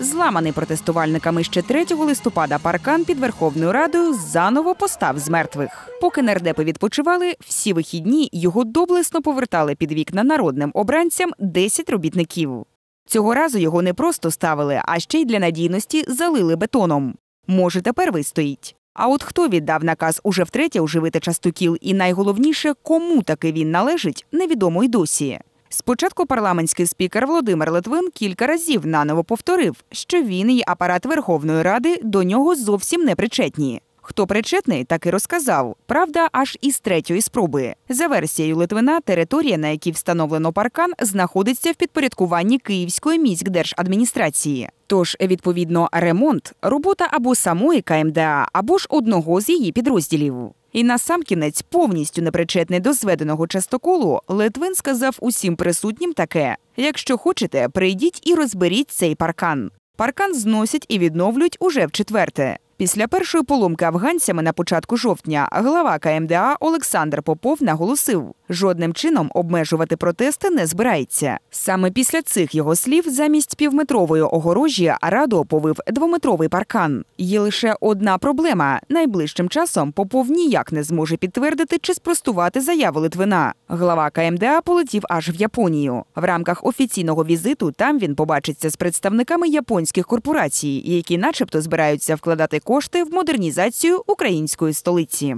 Зламаний протестувальниками ще 3 листопада паркан під Верховною Радою заново постав з мертвих. Поки нардепи відпочивали, всі вихідні його доблесно повертали під вікна народним обранцям 10 робітників. Цього разу його не просто ставили, а ще й для надійності залили бетоном. Може, тепер вистоїть. А от хто віддав наказ уже втретє оживити частокіл, і найголовніше, кому таки він належить, невідомо й досі. Спочатку парламентський спікер Володимир Литвин кілька разів наново повторив, що він і апарат Верховної Ради до нього зовсім не причетні. Хто причетний, так і розказав. Правда, аж із третьої спроби. За версією Литвина, територія, на якій встановлено паркан, знаходиться в підпорядкуванні Київської міськдержадміністрації. Тож, відповідно, ремонт робота або самої КМДА, або ж одного з її підрозділів. І насамкінець, повністю непричетний до зведеного частоколу, Литвин сказав усім присутнім таке: якщо хочете, прийдіть і розберіть цей паркан. Паркан зносять і відновлюють уже в четверте. Після першої поломки афганцями на початку жовтня глава КМДА Олександр Попов наголосив, жодним чином обмежувати протести не збирається. Саме після цих його слів замість півметрової огорожі раду оповив двометровий паркан. Є лише одна проблема: найближчим часом Попов ніяк не зможе підтвердити чи спростувати заяву Литвина. Глава КМДА полетів аж в Японію. В рамках офіційного візиту там він побачиться з представниками японських корпорацій, які, начебто, збираються вкладати кошти в модернізацію української столиці.